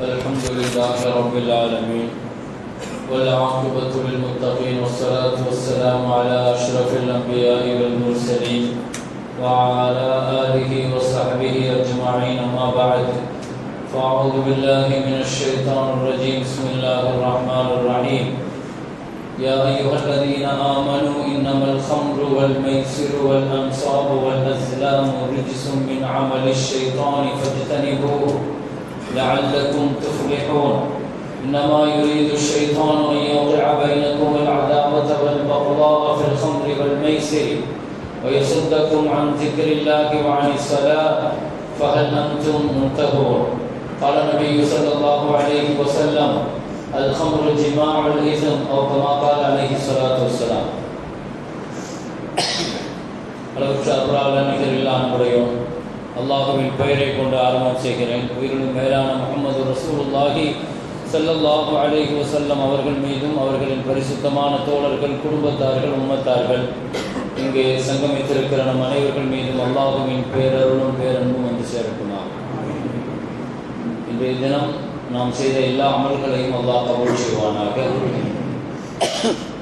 الحمد لله رب العالمين والعاقبة للمتقين والصلاة والسلام على أشرف الأنبياء والمرسلين وعلى آله وصحبه أجمعين. أما بعد فأعوذ بالله من الشيطان الرجيم. بسم الله الرحمن الرحيم. يا أيها الذين آمنوا إنما الخمر والميسر والأنصاب والأزلام رجس من عمل الشيطان فاجتنبوه لعلكم تفلحون. إنما يريد الشيطان أن يوقع بينكم العداوة والبغضاء في الخمر والميسر ويصدكم عن ذكر الله وعن الصلاة فهل أنتم منتهون؟ قال النبي صلى الله عليه وسلم الخمر جماع الإثم أو كما قال عليه الصلاة والسلام அளவுற்ற அருளாள நிகரில்லா அன்புடையோம் அல்லாஹுவின் பெயரை கொண்டு ஆரம்பம் செய்கிறேன் உயிரிலும் மேலான முகமது ரசூலுல்லாஹி ஸல்லல்லாஹு அலைஹி வஸல்லம் அவர்கள் மீதும் அவர்களின் பரிசுத்தமான தோழர்கள் குடும்பத்தார்கள் உம்மத்தார்கள் இங்கே சங்கமித்திருக்கிற நம் அனைவர்கள் மீதும் அல்லாஹுவின் பேரருளும் பேரன்பும் வந்து சேரட்டுமா இன்றைய தினம் நாம் செய்த எல்லா அமல்களையும் அல்லாஹ் கபூல் செய்வானாக.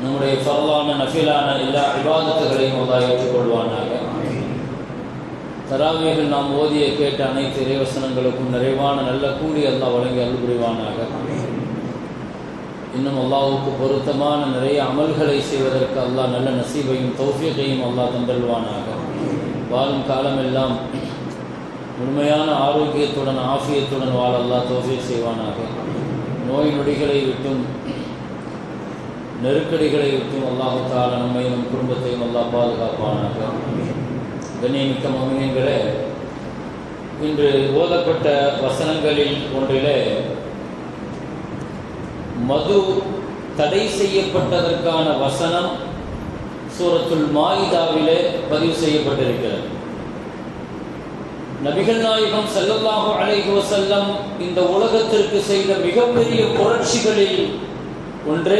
நம்முடைய ஃபர்லான நஃபிலான எல்லா விவாதத்துகளையும் அல்லாஹ் ஏற்றுக்கொள்வானாக. தராவிகள் நாம் ஓதிய கேட்ட அனைத்து இறைவசனங்களுக்கும் நிறைவான நல்ல கூலி அல்லாஹ் வழங்கி அருள் புரிவானாக. இன்னும் அல்லாஹுக்கு பொருத்தமான நிறைய அமல்களை செய்வதற்கு அல்லாஹ் நல்ல நசீபையும் தௌஃபியத்தையும் அல்லாஹ் தந்தல்வானாக வாழும் காலமெல்லாம் முழுமையான ஆரோக்கியத்துடன் ஆஃபியத்துடன் வாழ தோசை செய்வானாக. நோய் நொடிகளை விட்டும் நெருக்கடிகளை விட்டும் அல்லாஹால நம்மையும் நம் குடும்பத்தையும் அல்லா பாதுகாப்பானாக. கண்ணியமிக்க மமியங்களே இன்று ஓதப்பட்ட வசனங்களில் ஒன்றிலே மது தடை செய்யப்பட்டதற்கான வசனம் சூரத்துல் மாயிதாவிலே பதிவு செய்யப்பட்டிருக்கிறது. நபிகள் நாயகம் ஸல்லல்லாஹு அலைஹி செல்லம் இந்த உலகத்திற்கு செய்த மிகப்பெரிய புரட்சிகளில் ஒன்று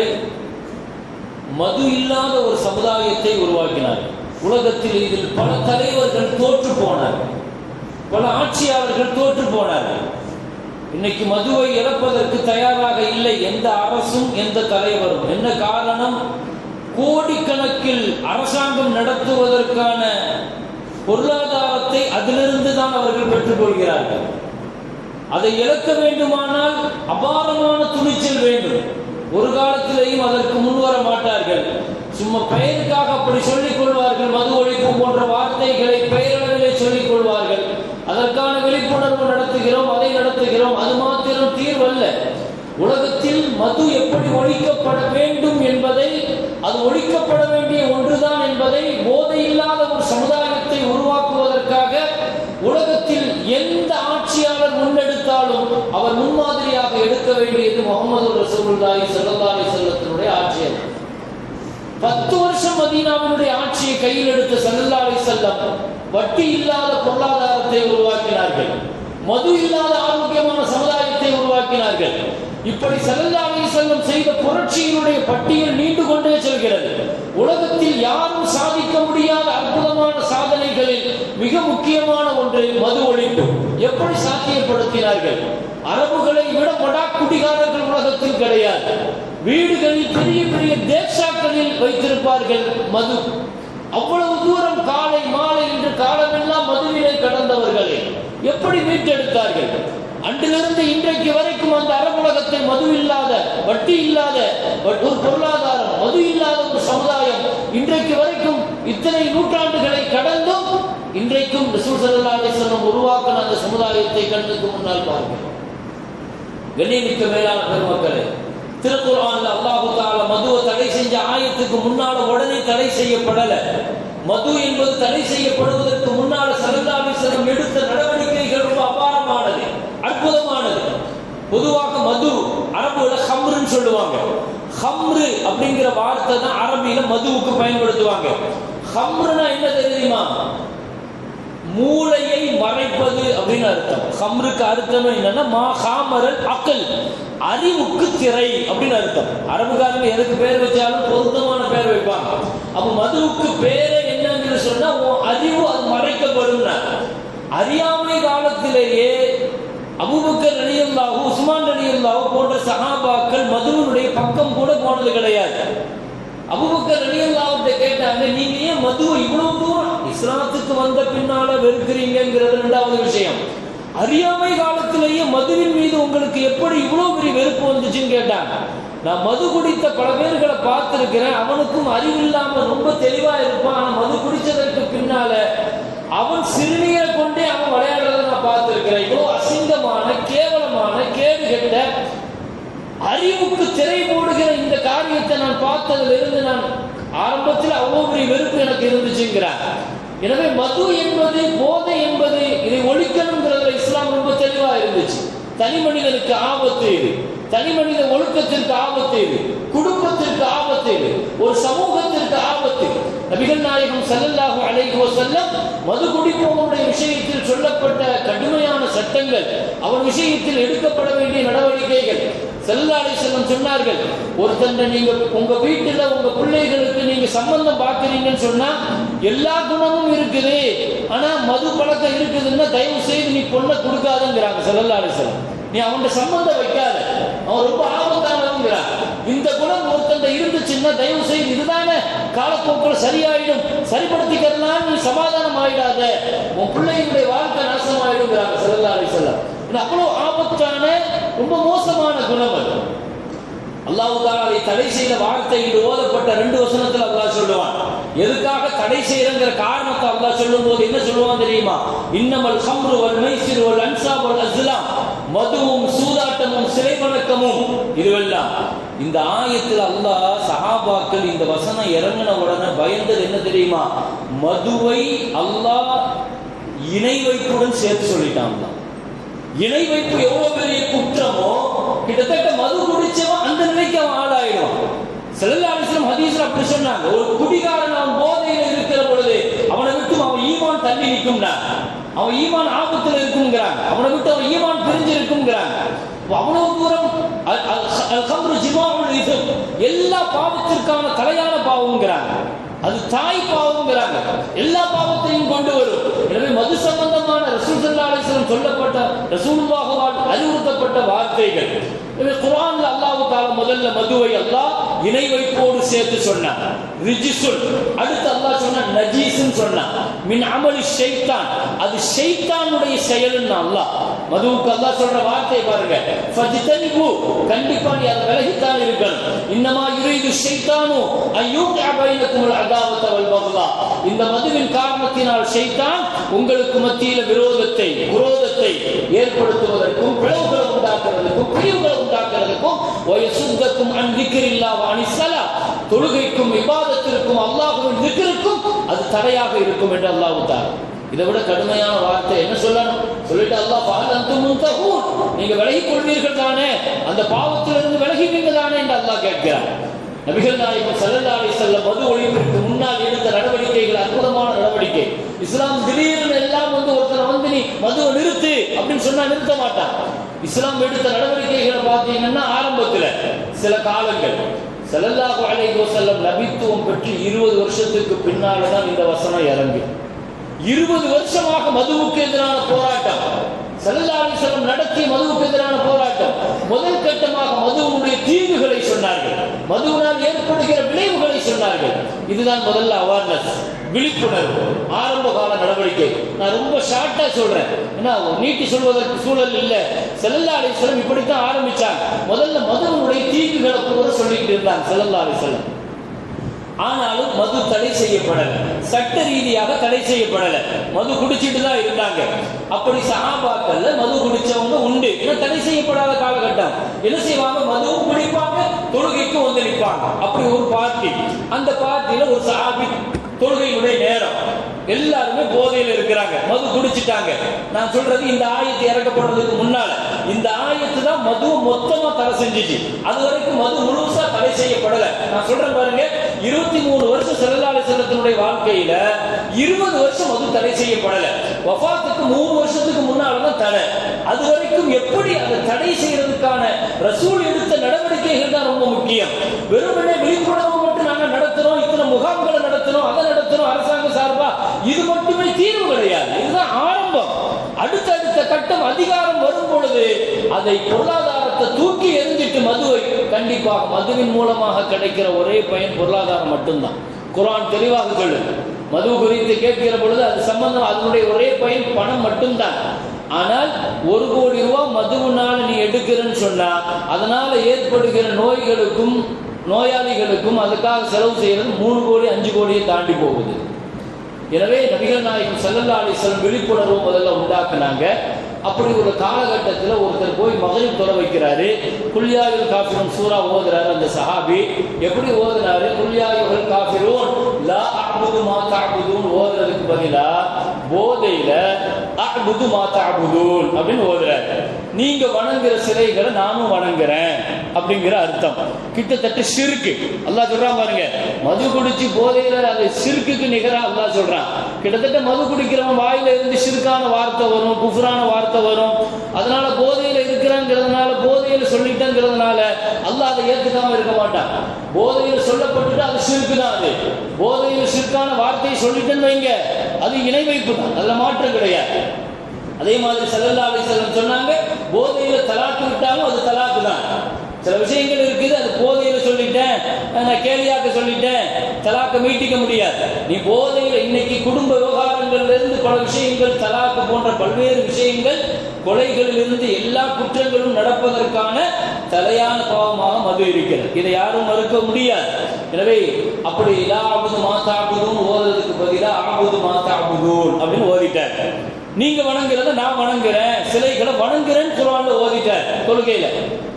மது இல்லாத ஒரு சமுதாயத்தை உருவாக்கினார். உலகத்தில் இதில் பல தலைவர்கள் தோற்று போனார். பல ஆட்சியாளர்கள் தோற்று போனார்கள் இன்னைக்கு மதுவை இழப்பதற்கு தயாராக இல்லை. எந்த அரசும் எந்த தலைவரும். என்ன காரணம்? கோடிக்கணக்கில் அரசாங்கம் நடத்துவதற்கான பொருளாதார அதிலிருந்து தான் அவர்கள் பெற்றுக்கொள்கிறார்கள். அதை இழக்க வேண்டுமானால் அபாரமான துணிச்சல் வேண்டும். ஒரு காலத்திலேயும் அதற்கு முன்வர மாட்டார்கள். சும்மா பெயருக்காக அப்படி சொல்லிக் கொள்வார்கள் மது ஒழிப்பு போன்ற வார்த்தைகளை பெயரளவிலே சொல்லிக் கொள்வார்கள். அதற்கான விழிப்புணர்வு நடத்துகிறோம் அதை நடத்துகிறோம். அது மாத்திரம் தீர்வல்ல. உலகத்தில் மது எப்படி ஒழிக்கப்பட வேண்டும் என்பதை அது ஒழிக்கப்பட வேண்டிய ஒன்றுதான் என்பதை போதை இல்லாத ஒரு சமுதாயம் உருவாக்குவதற்காக உலகத்தில் எந்த ஆட்சியாளர் முன்னெடுத்தாலும் அவர் முன்மாதிரியாக எடுக்க வேண்டியது முகமது ரசூலுல்லாஹி ஸல்லல்லாஹு அலைஹி வஸல்லத்தினுடைய ஆட்சி பத்து வருஷம் மதீனாவினுடைய ஆட்சியை கையில் எடுத்த ஸல்லல்லாஹு அலைஹி வஸல்லம் வட்டி இல்லாத பொருளாதாரத்தை உருவாக்கினார்கள். மது இல்லாத ஆரோக்கியமான சமுதாயத்தை உருவாக்கினார்கள். இப்படி ஸல்லல்லாஹு அலைஹி வஸல்லம் செய்த புரட்சியினுடைய பட்டியல் நீண்டு கொண்டே செல்கிறது. உலகத்தில் யார் சாதிக்க முடியாத அற்புதமான சாதனைகளில் மிக முக்கியமான ஒன்று மது ஒழிப்பு. எப்படி சாத்தியப்படுத்தினார்கள்? அரபுகளை விட மடா குடிகாரர்கள் உலகத்தில் கிடையாது. வீடுகளில் பெரிய பெரிய தேசாக்களில் வைத்திருப்பார்கள் மது. அவ்வளவு தூரம் காலை மாலை என்று காலமெல்லாம் மதுவினை கடந்தவர்களை எப்படி மீட்டெடுத்தார்கள்? அன்றிலிருந்து இன்றைக்கு வரைக்கும் அந்த அரபுலகத்தை மது இல்லாத வட்டி இல்லாத ஒரு பொருளாதாரம் மது இல்லாத ஒரு சமுதாயம் இன்றைக்கு வரைக்கும் இத்தனை நூற்றாண்டுகளை கடந்தும் இன்றைக்கும் ரசூல் ஸல்லல்லாஹு அலைஹி உருவாக்கின அந்த சமுதாயத்தை கண்ணுக்கு முன்னால் பார்க்கிறோம். கண்ணியமிக்க மேலான பெருமக்களே திருக்குறான் அல்லாஹு தால மதுவை தடை செஞ்ச ஆயத்துக்கு முன்னால உடனே தடை செய்யப்படல. மது என்பது தடை செய்யப்படுவதற்கு முன்னால் ஸல்லல்லாஹு எடுத்த நடவடிக்கைகள் ரொம்ப அபாரமானது. அற்புதமானது. பொதுவாக மது அரபுல ஹம்ருன்னு சொல்லுவாங்க. ஹம்ரு அப்படிங்கிற வார்த்தை தான் அரபியில மதுவுக்கு பயன்படுத்துவாங்க. ஹம்ருனா என்ன தெரியுமா? மூளையை மறைப்பது அப்படின்னு அர்த்தம். ஹம்ருக்கு அர்த்தம் என்னன்னா மா ஹாமரல் அக்கல் அறிவுக்கு திரை அப்படின்னு அர்த்தம். அரபுக்காரங்க எதுக்கு பேர் வச்சாலும் பொருத்தமான பேர் வைப்பாங்க. அப்ப மதுவுக்கு பேரே என்னன்னு சொன்னா உன் அறிவு அது மறைக்கப்படும் அறியாமை காலத்திலேயே அபுபக்கர் ரலியல்லாஹு உஸ்மான் ரலியல்லாஹு போன்ற சஹாபாக்கள் மதுவினுடைய பக்கம் கூட போனது கிடையாது. அபுபக்கர் ரலியல்லாஹு கேட்டாங்க நீங்க ஏன் மதுவை இவ்வளவு தூரம் இஸ்லாத்துக்கு வந்த பின்னால வெறுக்கிறீங்கிறது ரெண்டாவது விஷயம். அறியாமை காலத்திலேயே மதுவின் மீது உங்களுக்கு எப்படி இவ்வளவு பெரிய வெறுப்பு வந்துச்சுன்னு கேட்டாங்க. நான் மது குடித்த பல பேர்களை பார்த்துருக்கிறேன். அவனுக்கும் அறிவில்லாம ரொம்ப தெளிவா இருப்பான். ஆனா மது குடிச்சதற்கு பின்னால அவன் சிறுநீரை கொண்டே அவன் விளையாடுறத நான் பார்த்திருக்கிறேன். இவ்வளவு அசிங்கமான கேவலமான கேடு கெட்ட அறிவுக்கு திரை போடுகிற இந்த காரியத்தை நான் பார்த்ததுல இருந்து நான் ஆரம்பத்தில் அவ்வளவு பெரிய வெறுப்பு எனக்கு இருந்துச்சுங்கிறார். எனவே மது என்பது போதை என்பது இதை ஒழிக்கணுங்கிறதுல இஸ்லாம் ரொம்ப தெளிவா இருந்துச்சு. தனி மனிதனுக்கு ஆபத்து இது. தனி மனித ஒழுக்கத்திற்கு ஆபத்து இது குடும்பத்திற்கு ஆபத்து இது ஒரு சமூகத்திற்கு ஆபத்து நபிகள் நாயகம் ஸல்லல்லாஹு அலைஹி வஸல்லம் மது குடிப்பவனுடைய விஷயத்தில் சொல்லப்பட்ட கடுமையான சட்டங்கள் அவன் விஷயத்தில் எடுக்கப்பட வேண்டிய நடவடிக்கைகள். ஸல்லல்லாஹு செல்லம் சொன்னார்கள் ஒருத்தன் நீங்க உங்க வீட்டுல உங்க பிள்ளைகளுக்கு நீங்க சம்பந்தம் பாக்குறீங்கன்னு சொன்னா எல்லா குணமும் இருக்குது. ஆனா மது பழக்கம் இருக்குதுன்னா தயவு செய்து நீ பொண்ணை கொடுக்காதங்கிறாங்க ஸல்லல்லாஹு செல்லம் நீ அவன்கிட்ட சம்பந்தம் வைக்காத. அவன் ரொம்ப ஆபத்தானவங்கிறான். இந்த குணம் ஒருத்தன் இருந்துச்சுன்னா தயவு செய்து இதுதானே? காலப்போக்கில் சரியாயிடும். சரிப்படுத்திக்கலாம் நீ சமாதானம் ஆயிடாத. உன் பிள்ளைகளுடைய வாழ்க்கை நாசமாயிடுங்கிறாங்க ஸல்லல்லாஹு அலைஹி வஸல்லம். இது அவ்வளவு ஆபத்தான ரொம்ப மோசமான குணம் அது. அல்லாஹ் அதை தடை செய்த வார்த்தை இன்று ஓதப்பட்ட ரெண்டு வசனத்தில் அல்லாஹ் சொல்லுவான். எதுக்காக தடை செய்யறங்கிற காரணத்தை அல்லாஹ் சொல்லும் போது என்ன சொல்லுவான் தெரியுமா? இன்னமல் ஹம்ரு வல் மைசிர் வல் அன்சாப் வல் அஸ்லாம். மதுவும் சூதாட்டமும் சிலை வணக்கமும் இதுவெல்லாம். இந்த ஆயத்தில் அல்லாஹ் சஹாபாக்கள் இந்த வசனம் இறங்கின உடனே பயந்தது என்ன தெரியுமா? மதுவை அல்லாஹ் இணை வைப்புடன் சேர்த்து சொல்லிட்டான். இணை வைப்பு எவ்வளவு பெரிய குற்றமோ கிட்டத்தட்ட மது குடிச்சவன் அந்த நிலைக்கு அவன் ஆளாயிடும் செல்லாலிஸ்லம் ஹதீஸ்ல அப்படி சொன்னாங்க. ஒரு குடிகாரன் அவன் போதையில் இருக்கிற பொழுது அவனை விட்டு அவன் ஈமான் தள்ளி நிற்கும்னா அவன் ஈமான் ஆபத்துல இருக்குங்கிறாங்க அவனை விட்டு அவன் ஈமான் பிரிஞ்சு இருக்குங்கிறாங்க அவ்வளவு தூரம் கம்ரு ஜிமாவுல் இஸ்ம். எல்லா பாவத்திற்கான தலையான பாவம்ங்கிறாங்க. அது தாய் பாவம்ங்கிறாங்க. எல்லா பாவத்தையும் கொண்டு வரும். எனவே மது சம்பந்தமான ரசூல் ஸல்லல்லாஹு சொல்லப்பட்ட ரசூலுல்லாஹால் அறிவுறுத்தப்பட்ட வார்த்தைகள். எனவே குரான்ல அல்லாஹ் தஆலா முதல்ல மதுவை அல்லாஹ் இணை வைப்போடு சேர்த்து சொன்னான். ரிஜிசுல் அடுத்து அல்லாஹ் சொன்ன நஜீஸ்ன்னு சொன்னான். மின் அமலி ஷைத்தான். அது ஷைத்தானுடைய செயல்னு அல்லாஹ். மதுவுக்கு அல்லா சொல்ற வார்த்தை பாருங்க. ஃபஜ்தனிபு கண்டிப்பா நீ அதை விலகித்தான் இருக்கணும். இன்னமா யுரீது ஷைத்தானு அய்யூகா பைனக்குமுல் அதாவத வல் பக்தா. இந்த மதுவின் காரணத்தினால் ஷைத்தான் உங்களுக்கு மத்தியில விரோதத்தை குரோதத்தை ஏற்படுத்துவதற்கும் பிளவுகளை உண்டாக்குறதுக்கும் பிரிவுகளை உண்டாக்குறதுக்கும் வயசுத்தக்கும் அன் திக்ரில்லா வாணி தொழுகைக்கும் விவாதத்திற்கும் அல்லாஹுவின் திக்ருக்கும் அது தடையாக இருக்கும் என்று அல்லாஹ் தஆலா இதை விட கடுமையான வார்த்தை என்ன சொல்லணும்? சொல்லிட்டு அல்லாஹ் பால் அந்த முந்தகூன் நீங்க விலகி கொள்வீர்கள் தானே? அந்த பாவத்திலிருந்து விலகிவீங்க தானே? என்று அல்லாஹ் கேட்கிறார். நபிகள் நாயகம் ஸல்லல்லாஹு அலைஹி செல்ல மது ஒழிப்பிற்கு முன்னால் எடுத்த நடவடிக்கைகள் அற்புதமான நடவடிக்கை. இஸ்லாம் திடீர்னு எல்லாம் வந்து ஒருத்தனை வந்து நீ மதுவை நிறுத்து அப்படின்னு சொன்னா நிறுத்த மாட்டான். இஸ்லாம் எடுத்த நடவடிக்கைகளை பார்த்தீங்கன்னா ஆரம்பத்தில் சில காலங்கள். செல்லல்லாஹு அலைஹி வஸல்லம் நபித்துவம் பெற்று இருபது வருஷத்துக்கு பின்னால தான் இந்த வசனம் இறங்கி இருபது வருஷமாக மதுவுக்கு எதிரான போராட்டம். ஸல்லல்லாஹு நடத்தி நடத்திய மதுவுக்கு எதிரான போராட்டம். முதல் கட்டமாக மதுவுடைய தீர்வுகளை சொன்னார்கள். மதுவினால் ஏற்படுகிற விளைவுகளை சொன்னார்கள். இதுதான் முதல்ல அவேர்னஸ் விழிப்புணர்வு ஆரம்ப கால நடவடிக்கை. நான் ரொம்ப ஷார்ட்டா சொல்றேன். ஏன்னா நீட்டி சொல்வதற்கு சூழல் இல்லை. ஸல்லல்லாஹு அலைஹி இப்படித்தான் ஆரம்பிச்சாங்க. முதல்ல மதுவினுடைய தீங்குகளை கூட சொல்லிக்கிட்டு இருந்தாங்க ஸல்லல்லாஹு ஆனாலும் மது தடை செய்யப்படல. சட்ட ரீதியாக தடை செய்யப்படல. மது குடிச்சிட்டு தான் இருந்தாங்க. அப்படி சஹாபாக்கள்ல மது குடிச்சவங்க உண்டு. ஏன்னா தடை செய்யப்படாத காலகட்டம். என்ன செய்வாங்க? மதுவும் குடிப்பாங்க தொழுகைக்கும் வந்து நிற்பாங்க அப்படி ஒரு பார்ட்டி. அந்த பார்ட்டியில ஒரு சஹாபி தொழுகையுடைய நேரம். எல்லாருமே போதையில் இருக்கிறாங்க. மது குடிச்சிட்டாங்க. நான் சொல்றது இந்த ஆயத்தை இறக்கப்படுறதுக்கு முன்னால. இந்த ஆயத்து தான் மது மொத்தமா தடை செஞ்சுச்சு. அது வரைக்கும் மது முழுசா தடை செய்யப்படல. நான் சொல்றேன் பாருங்க இருபத்தி மூணு வருஷம் செல்லாலை செல்லத்தினுடைய வாழ்க்கையில இருபது வருஷம் மது தடை செய்யப்படல. வஃபாத்துக்கு மூணு வருஷத்துக்கு முன்னாலதான் தடை. அது வரைக்கும் எப்படி அதை தடை செய்யறதுக்கான ரசூல் எடுத்த நடவடிக்கைகள் தான் ரொம்ப முக்கியம். வெறுமனே விழிப்புணர்வு போட்டு நாங்க நடத்துறோம் இத்தனை முகாம்களை நடத்துறோம் அதை நடத்துறோம் அரசாங்க சார்பா இது மட்டுமே தீர்வு கிடையாது. இதுதான் ஆரம்பம். அடுத்தடுத்த கட்டம் அதிகாரம் வரும் பொழுது அதை பொருளாதாரத்தை தூக்கி எரிஞ்சிட்டு மதுவை கண்டிப்பாக மதுவின் மூலமாக கிடைக்கிற ஒரே பயன் பொருளாதாரம் மட்டும்தான். குரான் தெளிவாக சொல்லுது மது குறித்து கேட்கிற பொழுது அது சம்பந்தம் அதனுடைய ஒரே பயன் பணம் மட்டும்தான். ஆனால் ஒரு கோடி ரூபாய் மதுவுனால நீ எடுக்கிறன்னு சொன்னா அதனால ஏற்படுகிற நோய்களுக்கும் நோயாளிகளுக்கும் அதுக்காக செலவு செய்யறது மூணு கோடி அஞ்சு கோடியை தாண்டி போகுது. எனவே நபிகள் நாயகம் செல்லல்லா அலைஹி விழிப்புணர்வு முதல்ல உண்டாக்குனாங்க. அப்படி ஒரு காலகட்டத்தில் ஒருத்தர் போய் மகளிர் தொலை வைக்கிறாரு. குல்யாயுல் காப்பிரும் சூரா ஓதுறாரு அந்த சஹாபி. எப்படி ஓதுனாரு? குல்யாயுல் காஃபிரூன் லா அபுது மா தஅ்புதூன் ஓதுறதுக்கு பதிலாக போதையில அபுது மா தஅ்புதூன் அப்படின்னு ஓதுறாரு. நீங்க வணங்குற சிலைகளை நானும் வணங்குறேன். அப்படிங்கிற அர்த்தம். கிட்டத்தட்ட சிறுக்கு. அல்லாஹ் சொல்றான் பாருங்க மது குடிச்சு போதையில அது சிறுக்குக்கு நிகரா அல்லாஹ் சொல்றான். கிட்டத்தட்ட மது குடிக்கிறவன் வாயில இருந்து சிறுக்கான வார்த்தை வரும் குஃபுரான வார்த்தை வரும். அதனால போதையில இருக்கிறாங்கிறதுனால போதையில சொல்லிட்டேங்கிறதுனால அல்லாஹ் அதை ஏத்துக்காம இருக்க மாட்டான். போதையில சொல்லப்பட்டுட்டு அது சிறுக்கு தான் அது. போதையில சிறுக்கான வார்த்தையை சொல்லிட்டேன்னு வைங்க அது இணை வைப்பு தான் அதுல மாற்றம் கிடையாது. அதே மாதிரி செல்லல்லா அலிசல்லம் சொன்னாங்க போதையில தலாக்கு விட்டாலும் அது தலாக்கு தான் சில விஷயங்கள் இருக்குது அது போதையில சொல்லிட்டேன். நான் கேலியாக்க சொல்லிட்டேன். தலாக்க மீட்டிக்க முடியாது. நீ போதையில இன்னைக்கு குடும்ப விவகாரங்கள்ல இருந்து பல விஷயங்கள் தலாக்கு போன்ற பல்வேறு விஷயங்கள் கொலைகளில் இருந்து எல்லா குற்றங்களும் நடப்பதற்கான தலையான பாவமாக மது இருக்கிறது. இதை யாரும் மறுக்க முடியாது. எனவே அப்படி லா ஆபுது மாத்தாபுதும் ஓதுறதுக்கு பதிலாக ஆபுது மாத்தாபுதூன் அப்படின்னு ஓதிட்டாங்க. நீங்க வணங்குறத நான் வணங்குறேன் சிலைகளை வணங்குறேன்னு குரான்ல ஓதிட்டார். தொழுகையில.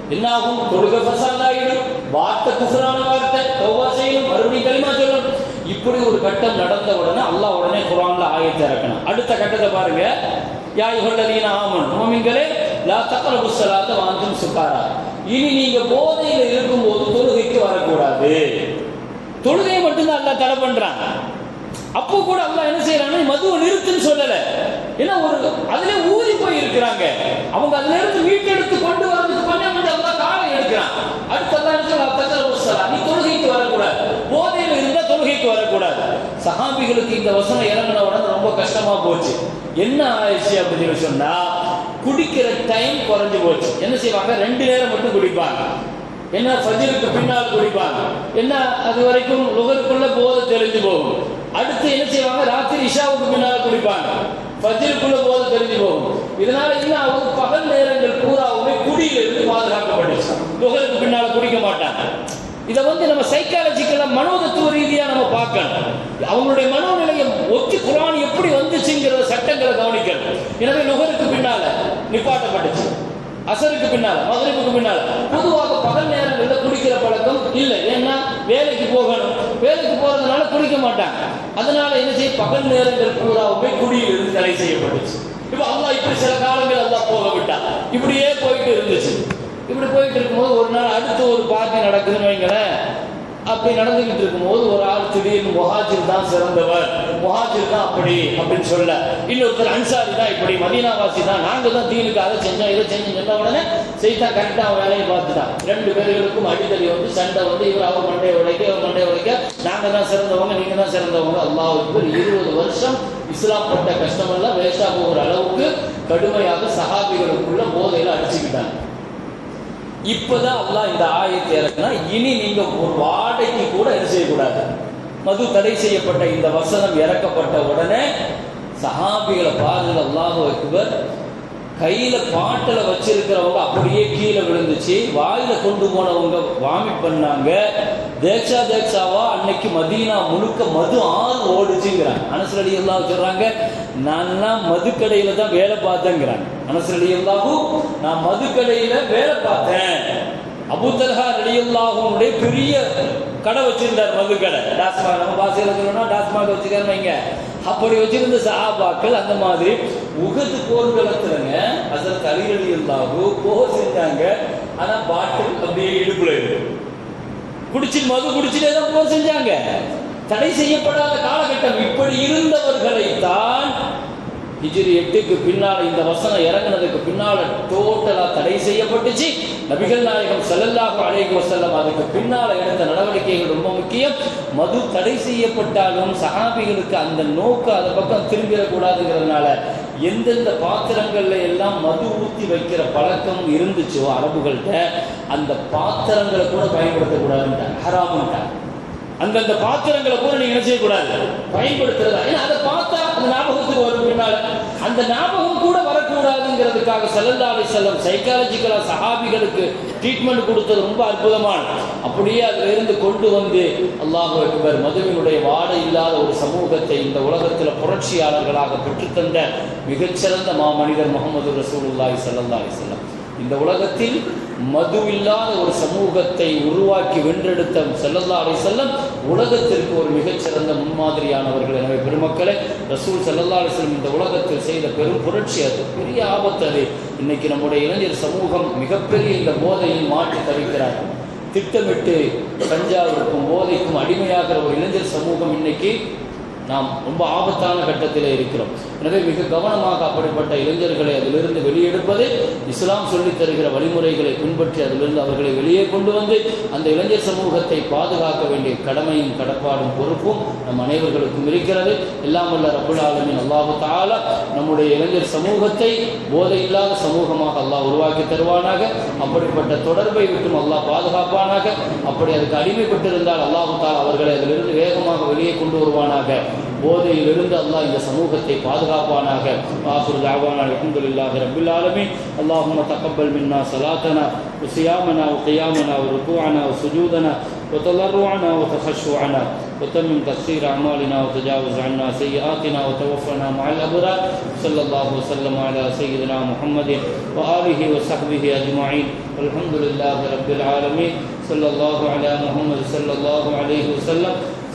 என்னாகும்? தொழுகை ஃபசாதாயிடும் வார்த்தை குஃபரான வார்த்தை. தௌபா செய்யணும். மறுபடியும் கலிமா சொல்லணும். இப்படி ஒரு கட்டம் நடந்த உடனே அல்லாஹ் உடனே குரான்ல ஆயத்தை இறக்கணும். அடுத்த கட்டத்தை பாருங்க. யா யுஹல்லதீன ஆமன். மோமிங்களே லா தக்ரபு ஸலாத்த வாந்தும் சுகாரா. இனி நீங்க போதையில இருக்கும்போது தொழுகைக்கு வரக்கூடாது. தொழுகையை மட்டும்தான் அல்லாஹ் தடை பண்றான். அப்போ கூட அல்லாஹ் என்ன செய்யறாங்க மதுவை நிறுத்துன்னு சொல்லலை. ஏன்னா ஒரு அதுல ஊறி போய் இருக்கிறாங்க. அவங்க அதுல இருந்து மீட்டெடுத்து கொண்டு வரதுக்கு கொஞ்சம் கொஞ்சம் அல்லாஹ் காலம் எடுக்கிறான். அடுத்ததான் என்ன சொல்றா, தக்ரபு நீ தொழுகைக்கு வரக்கூடாது. போதையில் இருந்தா தொழுகைக்கு வரக்கூடாது. சஹாபிகளுக்கு இந்த வசனம் இறங்கின உடனே ரொம்ப கஷ்டமா போச்சு. என்ன ஆயிடுச்சு அப்படின்னு சொன்னா குடிக்கிற டைம் குறைஞ்சு போச்சு. என்ன செய்வாங்க? ரெண்டு நேரம் மட்டும் குடிப்பாங்க. என்ன ஃபஜ்ருக்கு பின்னால் குடிப்பாங்க. என்ன அது வரைக்கும் லுகருக்குள்ள போதை தெரிஞ்சு போகும். அடுத்து என்ன செய்வாங்க? ராத்திரி இஷாவுக்கு பின்னால் குடிப்பாங்க. பஜிற்குள்ள போது தெரிஞ்சு போகும். இதனால என்ன ஆகும்? பகல் நேரங்கள் பூராவுமே குடியிலிருந்து பாதுகாக்கப்பட்டுச்சு நுகருக்கு பின்னால் குடிக்க மாட்டாங்க. இதை வந்து நம்ம சைக்காலஜிக்கல மனோதத்துவ ரீதியா நம்ம பார்க்கணும். அவங்களுடைய மனோநிலையை ஒத்து குரான் எப்படி வந்துச்சுங்கிற சட்டங்களை கவனிக்கணும். எனவே நுகருக்கு பின்னால நிப்பாட்டப்பட்டுச்சு. அசருக்கு பின்னால மதுரைக்கு பின்னால. பொதுவாக பகல் நேரங்களில் பழக்கம் இல்லை. ஏன்னா வேலைக்கு போகணும். வேலைக்கு போறதுனால குடிக்க மாட்டாங்க. அதனால என்ன செய்ய பகல் நேரங்கள் பூராவுமே குடியிலிருந்து தடை செய்யப்பட்டுச்சு. இப்போ அல்லாஹ் இப்படி சில காலங்கள் அல்லா போக விட்டா இப்படியே போயிட்டு இருந்துச்சு. இப்படி போயிட்டு இருக்கும்போது ஒரு நாள் அடுத்து ஒரு பார்ட்டி நடக்குதுன்னு வைங்களேன். அப்படி நடந்துகிட்டு இருக்கும்போது ஒரு ஆள் திடீர்னு முஹாஜிர் தான் சிறந்தவர். முஹாஜிர் தான் அப்படி அப்படின்னு சொல்ல இன்னொருத்தர் அன்சாரி தான் இப்படி மதீனாவாசி தான். நாங்க தான் தீனுக்கு அதை செஞ்சோம். இதை செஞ்சோம் சொன்ன உடனே செய்தா கரெக்டாக வேலையை பார்த்துட்டான். ரெண்டு பேர்களுக்கும் அடித்தடி வந்து சண்டை வந்து இவர் அவர் மண்டையை உடைக்க இவர் மண்டையை உடைக்க நாங்க தான் சிறந்தவங்க நீங்க தான் சிறந்தவங்க. அல்லாவுக்கு இருபது வருஷம் இஸ்லாம் பட்ட கஷ்டமெல்லாம் வேஸ்டா போகிற அளவுக்கு கடுமையாக சஹாபிகளுக்குள்ள போதையில அடிச்சுக்கிட்டாங்க. இப்பதான் அல்லாஹ் இந்த ஆயத்தை இறக்குனா இனி நீங்க ஒரு வாடகைக்கு கூட இது செய்யக்கூடாது. மது தடை செய்யப்பட்ட இந்த வசனம் இறக்கப்பட்ட உடனே சஹாபிகளை பாருங்க அல்லாஹ் அக்பர். கையில பாட்டில் வச்சிருக்கிறவங்க அப்படியே கீழே விழுந்துச்சு. வாயில கொண்டு போனவங்க வாமிட் பண்ணாங்க. தேக்ஷா தேக்ஷாவா அன்னைக்கு மதீனா முழுக்க மது ஆறு ஓடுச்சுங்கிறாங்க. அனசரடி எல்லாம் சொல்றாங்க நான்லாம் மதுக்கடையில தான் வேலை பார்த்தேங்கிறாங்க. மனசு எல்லாவும் நான் மதுக்கடையில வேலை பார்த்தேன். அபுத்தல்ஹா ரலியல்லாஹுடைய பெரிய கடை வச்சிருந்தார் மது கடை நம்ம பாசையில் சொல்லணும்னா டாஸ்மாக வச்சுக்கிறோம் வைங்க. அப்படி வச்சிருந்த சஹாபாக்கள் அந்த மாதிரி உகது போர்களத்துலங்க அசல் அலிரலி இல்லாஹு போக செஞ்சாங்க. ஆனால் பாட்டில் அப்படியே இடுப்புல இருக்கு. குடிச்சு மது குடிச்சுட்டே தான் போக செஞ்சாங்க. தடை செய்யப்படாத காலகட்டம் இப்படி இருந்தவர்களை தான் ஹிஜ்ரி எட்டுக்கு பின்னால் இந்த வசனம் இறங்குனதுக்கு பின்னால டோட்டலா தடை செய்யப்பட்டுச்சு. நபிகள் நாயகம் ஸல்லல்லாஹு அலைஹி வஸல்லம் அதுக்கு பின்னால் எடுத்த நடவடிக்கைகள் ரொம்ப முக்கியம். மது தடை செய்யப்பட்டாலும் சஹாபிகளுக்கு அந்த நோக்கு அந்த பக்கம் திரும்பிடக்கூடாதுங்கிறதுனால எந்தெந்த பாத்திரங்கள்ல எல்லாம் மது ஊற்றி வைக்கிற பழக்கம் இருந்துச்சோ அரபுகள்கிட்ட அந்த பாத்திரங்களை கூட பயன்படுத்தக்கூடாதுன்ட்டாங்க. ஹராமுன்ட்டாங்க. அந்தந்த பாத்திரங்களை கூட நீங்க என்ன செய்யக்கூடாது? பயன்படுத்துறதா? ஏன்னா அதை பார்த்தா அந்த ஞாபகத்துக்கு வரும் பின்னால. அந்த ஞாபகம் கூட வரக்கூடாதுங்கிறதுக்காக சல்லல்லா செல்லம் சைக்காலஜிக்கலா சஹாபிகளுக்கு ட்ரீட்மெண்ட் கொடுத்தது ரொம்ப அற்புதமான. அப்படியே அதுல இருந்து கொண்டு வந்து அல்லாஹு அக்பர் மதுவினுடைய வாடை இல்லாத ஒரு சமூகத்தை இந்த உலகத்தில் புரட்சியாளர்களாக பெற்றுத்தந்த மிகச்சிறந்த மாமனிதர் முகமது ரசூலுல்லாஹி ஸல்லல்லாஹு செல்லந்தாலை செல்லம் இந்த உலகத்தில் மது இல்லாத ஒரு சமூகத்தை உருவாக்கி வென்றெடுத்த செல்லல்லா அலை செல்லம் உலகத்திற்கு ஒரு மிகச்சிறந்த முன்மாதிரியானவர்கள். எனவே பெருமக்களை ரசூல் செல்லல்லா அலை செல்லம் இந்த உலகத்தில் செய்த பெரும் புரட்சி அது. பெரிய ஆபத்து அது. இன்னைக்கு நம்முடைய இளைஞர் சமூகம் மிகப்பெரிய இந்த போதையில் மாற்றி தவிக்கிறார் திட்டமிட்டு கஞ்சாவிற்கும் போதைக்கும் அடிமையாகிற ஒரு இளைஞர் சமூகம் இன்னைக்கு நாம் ரொம்ப ஆபத்தான கட்டத்தில் இருக்கிறோம். எனவே மிக கவனமாக அப்படிப்பட்ட இளைஞர்களை அதிலிருந்து வெளியெடுப்பது இஸ்லாம் சொல்லித் தருகிற வழிமுறைகளை பின்பற்றி அதிலிருந்து அவர்களை வெளியே கொண்டு வந்து அந்த இளைஞர் சமூகத்தை பாதுகாக்க வேண்டிய கடமையும் கடப்பாடும் பொறுப்பும் நம் அனைவர்களுக்கும் இருக்கிறது. எல்லாம் வல்ல ரபுல் ஆலமின். அல்லாஹு தாலா நம்முடைய இளைஞர் சமூகத்தை போதை இல்லாத சமூகமாக அல்லாஹ் உருவாக்கி தருவானாக. அப்படிப்பட்ட தொடர்பை விட்டும் அல்லாஹ் பாதுகாப்பானாக. அப்படி அதுக்கு அடிமைப்பட்டிருந்தால் அல்லாஹு தாலா அவர்களை அதிலிருந்து வேகமாக வெளியே கொண்டு வருவானாக. போதையிலிருந்து அல்லாஹ் இந்த சமூகத்தை பாதுகாப்பானாக ஆசுர் தாவானா அல்ஹம்துலில்லாஹி ரப்பில் ஆலமீன் اللهم تقبل منا صلاتنا وصيامنا وقيامنا وركوعنا وسجودنا وتضرعنا وتخشعنا وتمم تقصير أعمالنا وتجاوز عنا سيئاتنا وتوفنا مع الأبرار صلى الله وسلم على سيدنا محمد وآله وصحبه أجمعين والحمد لله رب العالمين صلى الله على محمد صلى الله عليه وسلم